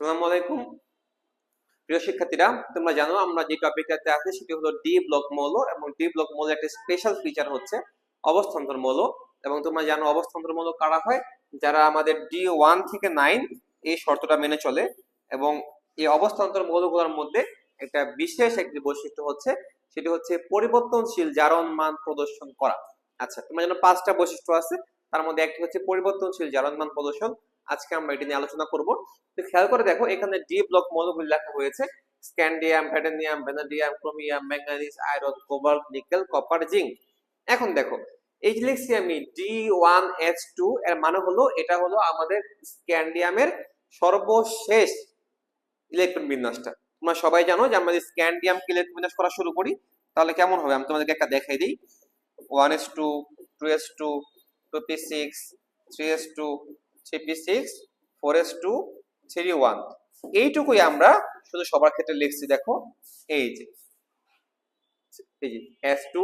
আসসালামু আলাইকুম। প্রিয় শিক্ষার্থীরা, তোমরা জানো আমরা যে টপিকটাতে আছি সেটি হলো ডি ব্লক মৌল এবং ডি ব্লক মৌলের একটা স্পেশাল ফিচার হচ্ছে অবস্থান্তর মৌল। এবং তোমরা জানো অবস্থান্তর মৌল কারা হয়? যারা আমাদের ডি ওয়ান থেকে নাইন এই শর্তটা মেনে চলে এবং এই অবস্থান্তর মৌলগুলোর মধ্যে একটা বিশেষ একটি বৈশিষ্ট্য হচ্ছে, সেটি হচ্ছে পরিবর্তনশীল জারণ মান প্রদর্শন করা। আচ্ছা তোমরা জানো পাঁচটা বৈশিষ্ট্য আছে। তার মধ্যে একটি হচ্ছে পরিবর্তনশীল জারণ মান প্রদর্শন আজকে আমরা এটা নিয়ে আলোচনা করব। তো খেয়াল করে দেখো, এখানে ডি ব্লক মৌলগুলি লেখা হয়েছে। Scandium ভ্যাটানিয়াম vanadium chromium manganese iron cobalt nickel copper zinc এখন দেখো, এই যে লিখছি আমি ডি ওয়ান এইচ টু এর মানে হলো এটা হলো আমাদের স্ক্যান্ডিয়ামের সর্বশেষ ইলেকট্রন বিন্যাসটা। তোমরা সবাই জানো যে আমরা যদি স্ক্যান্ডিয়ামকে ইলেকট্রন বিন্যাস করা শুরু করি, তাহলে কেমন হবে? আমি তোমাদেরকে একটা দেখাই দিই। One s two two s two two p six three s two three p six four s two three one এইটুকুই আমরা শুধু সবার ক্ষেত্রে লিখছি, দেখো। এই যে এই যে এস টু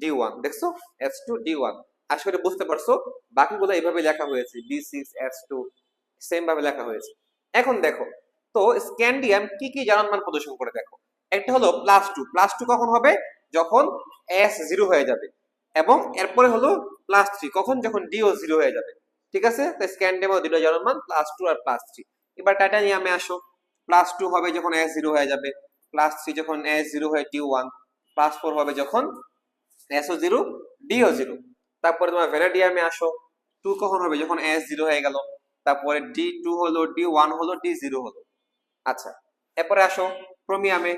ডি ওয়ান দেখছ? এস টু ডি ওয়ান আসলে বুঝতে পারছ। বাকিগুলো এইভাবে লেখা হয়েছে B six s two same ভাবে লেখা হয়েছে। এখন দেখো, তো স্ক্যান্ডিয়াম কি কি জানান মান প্রদর্শন করে দেখো। একটা হলো প্লাস টু প্লাস টু কখন হবে? যখন এস জিরো হয়ে যাবে। এবং এরপরে হলো প্লাস থ্রি কখন? যখন ডিও জিরো হয়ে যাবে। ঠিক আছে? তো স্ক্যান্ডিয়ামও দুটো জানান মান প্লাস টু আর প্লাস থ্রি এবার টাইটানিয়ামে আসো। প্লাস টু হবে যখন এস জিরো হয়ে যাবে। প্লাস থ্রি যখন এস জিরো হয়ে ডি ওয়ান প্লাস ফোর হবে যখন এসও জিরো ডিও জিরো তারপরে তোমার ভ্যানাডিয়ামে আসো। টু কখন হবে? যখন এস জিরো হয়ে গেল। তারপরে ডি টু হলো ডি ওয়ান হলো ডি জিরো হলো। আচ্ছা এরপরে আসো ক্রোমিয়ামে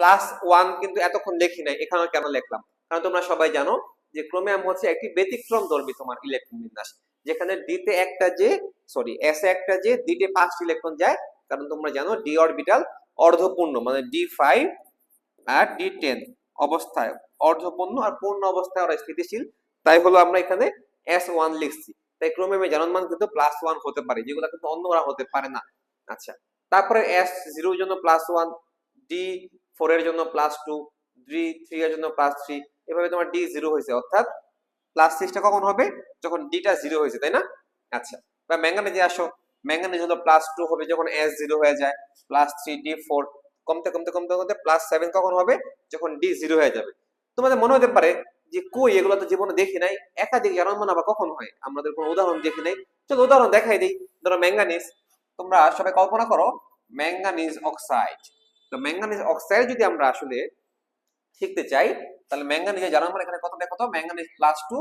প্লাস ওয়ান কিন্তু এতক্ষণ দেখি নাই এখানে কেন লিখলাম? কারণ তোমরা সবাই জানো যে ক্রোমিয়াম হচ্ছে একটি ব্যতিক্রম ধর্মী তোমার ইলেকট্রন বিন্যাস। যেখানে ডিতে একটা যে সরি এস একটা যে ডিতে পাঁচটি ইলেকট্রন যায়, কারণ তোমরা জানো ডি অরবিটাল অর্ধপূর্ণ মানে ডি ফাইভ আর ডি টেন অবস্থায় অর্ধপূর্ণ আর পূর্ণ অবস্থায় ওরা স্থিতিশীল। তাই হলো আমরা এখানে এস ওয়ান লিখছি। তাই ক্রমে জানন মান কিন্তু প্লাস ওয়ান হতে পারে, যেগুলো কিন্তু অন্য অন্যরা হতে পারে না। আচ্ছা তারপরে এস জিরোর জন্য প্লাস ওয়ান ডি ফোর এর জন্য প্লাস টু ডি থ্রি এর জন্য প্লাস থ্রি এভাবে তোমার ডি জিরো হয়েছে। অর্থাৎ প্লাস সিক্সটা কখন হবে? যখন ডিটা জিরো হয়েছে, তাই না? আচ্ছা বা ম্যাঙ্গানিজে আসো। ম্যাঙ্গানিজ হলো প্লাস টু হবে, যখন এস জিরো হয়ে যায় প্লাস থ্রি ডি ফোর কমতে কমতে কমতে কমতে প্লাস সেভেন কখন হবে? যখন ডি জিরো হয়ে যাবে। তোমাদের মনে হতে পারে যে, কই এগুলো তো জীবনে দেখি নাই, একাধিক জারণ আবার কখন হয়? আমাদের কোনো উদাহরণ দেখি নাই। চলো উদাহরণ দেখাই দিই। ধরো ম্যাঙ্গানিজ তোমরা সবাই কল্পনা করো ম্যাঙ্গানিজ অক্সাইড তো ম্যাঙ্গানিজ অক্সাইড যদি আমরা আসলে শিখতে চাই তাহলে ম্যাঙ্গানিজের জারণ মান এখানে কত দেখো তো? Manganese plus two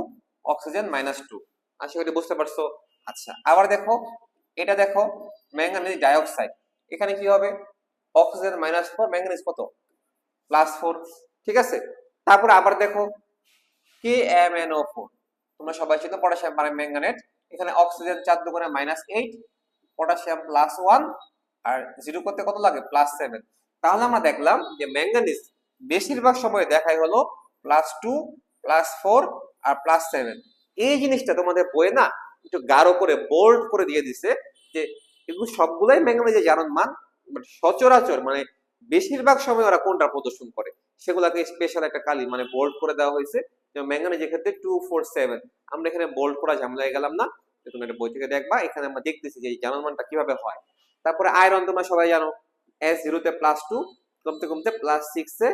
oxygen minus two আশা করি বুঝতে পারছ? আচ্ছা আবার দেখো, এটা দেখো ম্যাঙ্গানিজ ডাইঅক্সাইড এখানে কি হবে? অক্সিজেন মাইনাস ফোর ম্যাঙ্গানিজ কত? প্লাস ফোর ঠিক আছে? তারপরে আবার দেখো K M N O four তোমরা সবাই চিনো পটাশিয়াম মানে ম্যাঙ্গানেট এখানে অক্সিজেন চার দুগুণে minus eight potassium plus one আর জিরো করতে কত লাগে? প্লাস সেভেন তাহলে আমরা দেখলাম যে ম্যাঙ্গানিজ বেশিরভাগ সময় দেখাই হলো প্লাস টু প্লাস ফোর আর প্লাস সেভেন এই জিনিসটা তোমাদের বইয়ে না একটু গাঢ় করে বোল্ড করে দিয়ে দিছে যে এগুলো সবগুলাই ম্যাঙ্গানিজের জারণ মান বাট সচরাচর মানে বেশিরভাগ সময় ওরা কোনটা প্রদর্শন করে? সেগুলাকে স্পেশাল একটা কালি মানে বোল্ড করে দেওয়া হয়েছে। যেমন ক্ষেত্রে টু ফোর সেভেন আমরা এখানে বোল্ড করা ঝামেলায় গেলাম না। তুমি একটা বই থেকে দেখবা, এখানে আমরা দেখতেছি যে জারণ মানটা কীভাবে হয়। তারপরে আয়রন তোমরা সবাই জানো এস জিরোতে প্লাস টু কমতে কমতে প্লাস সিক্সে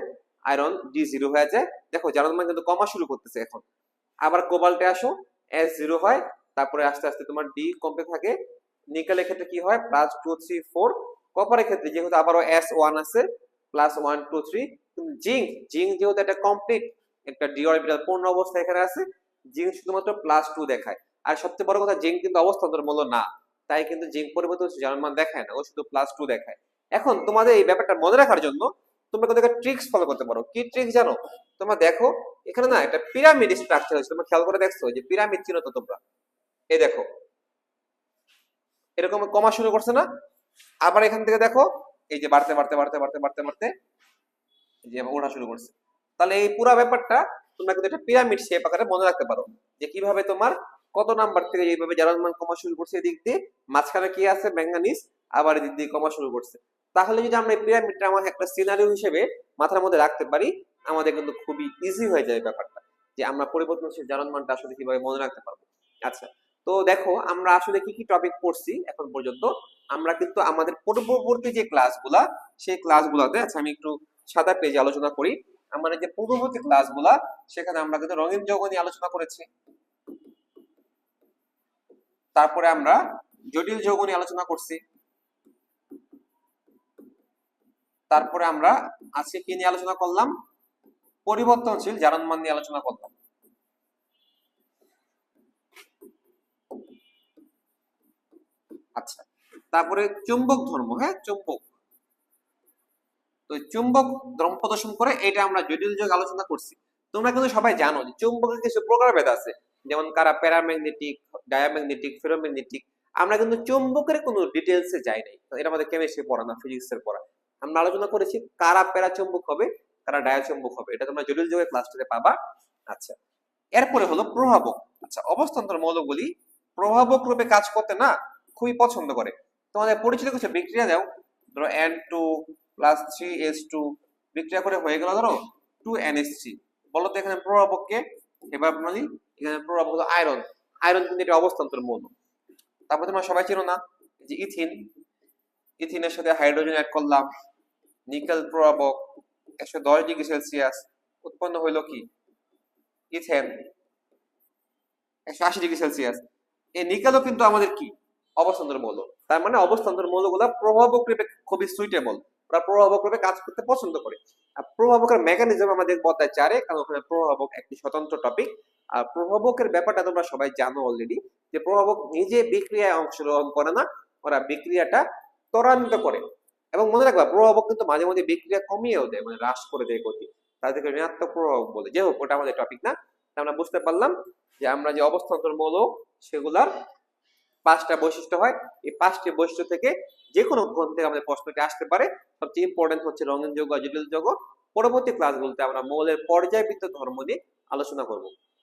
আয়রন ডি জিরো হয়ে যায়। দেখো জারণ মান কিন্তু কমা শুরু করতেছে এখন। আবার কোবাল্টে আসো এস জিরো হয়, তারপরে আস্তে আস্তে তোমার ডি কমতে থাকে। নিকেলের ক্ষেত্রে কি হয়? প্লাস টু থ্রি ফোর কপারের ক্ষেত্রে যেহেতু আবারও এস ওয়ান আছে প্লাস ওয়ান টু থ্রি কিন্তু জিঙ্ক জিঙ্ক যেহেতু একটা কমপ্লিট একটা ডি অরবিটাল পূর্ণ অবস্থা এখানে আছে জিঙ্ক শুধুমাত্র প্লাস টু দেখায়। আর সবচেয়ে বড় কথা জিঙ্ক কিন্তু অবস্থান্তর মূল্য না। তাই কিন্তু জিঙ্ক পরিবর্তন জার্মান দেখায় না, ও শুধু প্লাস টু দেখায়। এখন তোমাদের এই ব্যাপারটা মনে রাখার জন্য তোমরা কিন্তু একটা ট্রিক্স ফলো করতে পারো। কি ট্রিক্স জানো? তোমরা দেখো, এখানে না একটা পিরামিড স্ট্রাকচার হচ্ছে তোমরা খেয়াল করে দেখছ যে পিরামিড চিনো তো তোমরা? এই দেখো। এরকম কমা শুরু করছে না? আবার এখান থেকে দেখো, এই যে বাড়তে বাড়তে বাড়তে বাড়তে বাড়তে বাড়তে যে ওঠা শুরু করছে। তাহলে এই পুরো ব্যাপারটা তোমরা কিন্তু একটা পিরামিড শেপ আকারে মনে রাখতে পারো যে কীভাবে তোমার কত নাম্বার থেকে এইভাবে মান কমা শুরু করছে এদিক দিয়ে, মাঝখানে কি আছে? ম্যাঙ্গানিজ আবার এদিক দিয়ে কমা শুরু করছে। তাহলে যদি আমরা পিরামিডটা আমার একটা সিনারিও হিসেবে মাথার মধ্যে রাখতে পারি, আমাদের কিন্তু খুবই ইজি হয়ে যায় ব্যাপারটা, যে আমরা পরিবর্তনশীল জারণ মানটা আসলে কীভাবে মনে রাখতে পারব। আচ্ছা তো দেখো আমরা আসলে কি কি টপিক পড়ছি এখন পর্যন্ত, আমরা কিন্তু আমাদের পূর্ববর্তী যে ক্লাসগুলা সেই ক্লাসগুলোতে আচ্ছা আমি একটু সাদা পেজে আলোচনা করি, আমাদের যে পূর্ববর্তী ক্লাসগুলা সেখানে আমরা কিন্তু রঙিন যৌগ নিয়ে আলোচনা করেছি। তারপরে আমরা জটিল যৌগ নিয়ে আলোচনা করছি। তারপরে আমরা আজকে কি নিয়ে আলোচনা করলাম? পরিবর্তনশীল জারণমান নিয়ে আলোচনা করলাম। আচ্ছা তারপরে চুম্বক ধর্ম হ্যাঁ চুম্বক। তো চুম্বক ধর্ম প্রদর্শন করে এটা আমরা জটিল যোগ আলোচনা করছি। তোমরা কিন্তু সবাই জানো যে চুম্বকের কিছু প্রকারভেদ আছে। যেমন কারা প্যারাম্যাগনেটিক, ডায়াম্যাগনেটিক, ফেরোম্যাগনেটিক, আমরা কিন্তু চুম্বকের কোনো ডিটেলসে যাই নাই। এটা আমাদের কেমিস্ট্রি পড়া না ফিজিক্সের পড়া। আমরা আলোচনা করেছি কারা প্যারা চুম্বক হবে, কারা ডায়া চুম্বক হবে। এটা তোমরা জটিল যোগের ক্লাসটাতে পাবা। আচ্ছা এরপরে হলো প্রভাবক। আচ্ছা অবস্থান্তর মৌলগুলি প্রভাবক রূপে কাজ করতে না খুবই পছন্দ করে। তোমাদের পরিচিত কিছু বিক্রিয়া দাও। ধরো N two plus three S two বিক্রিয়া করে হয়ে গেল ধরো টু এন এস থ্রি বলো তো এখানে প্রভাবককে। এবার প্রণালী এখানে প্রভাবক হলো আয়রন আয়রন কিন্তু এটা অবস্থান্তর মৌল। তারপর তোমরা সবাই চিনো না যে ইথিন ইথিনের সাথে হাইড্রোজেন অ্যাড করলাম। নিকেল প্রভাবক একশো দশ ডিগ্রি সেলসিয়াস উৎপন্ন হইল কি? ইথেন, একশো আশি ডিগ্রি সেলসিয়াস। এই নিকেলও কিন্তু আমাদের কি? অবস্থান্তর মৌল। তার মানে অবস্থান্তর মৌলগুলা প্রভাবক রূপে খুবই সুইটেবল ওরা প্রভাবক রূপে কাজ করতে পছন্দ করে। আর প্রভাবকের মেকানিজম আমাদের বলতে চারে, কারণ ওখানে প্রভাবক একটি স্বতন্ত্র টপিক আর প্রভাবকের ব্যাপারটা তোমরা সবাই জানো অলরেডি যে প্রভাবক নিজে বিক্রিয়ায় অংশগ্রহণ করে না, ওরা বিক্রিয়াটা ত্বরান্বিত করে। এবং মনে রাখবা, প্রভাবক কিন্তু মাঝে মাঝে বিক্রিয়া কমিয়েও দেয় মানে হ্রাস করে দেয় গতি তাদেরকে ঋণাত্মক প্রভাবক বলে। যাই হোক, ওটা আমাদের টপিক না। আমরা বুঝতে পারলাম যে আমরা যে অবস্থান্তর মৌল সেগুলার পাঁচটা বৈশিষ্ট্য হয়। এই পাঁচটি বৈশিষ্ট্য থেকে যে কোনো গ্রন্থ থেকে আমাদের প্রশ্নটি আসতে পারে। সবচেয়ে ইম্পর্টেন্ট হচ্ছে রঙিন যৌগ জটিল যৌগ। পরবর্তী ক্লাসগুলোতে আমরা মৌলের পর্যায়বৃত্ত ধর্ম নিয়ে আলোচনা করব।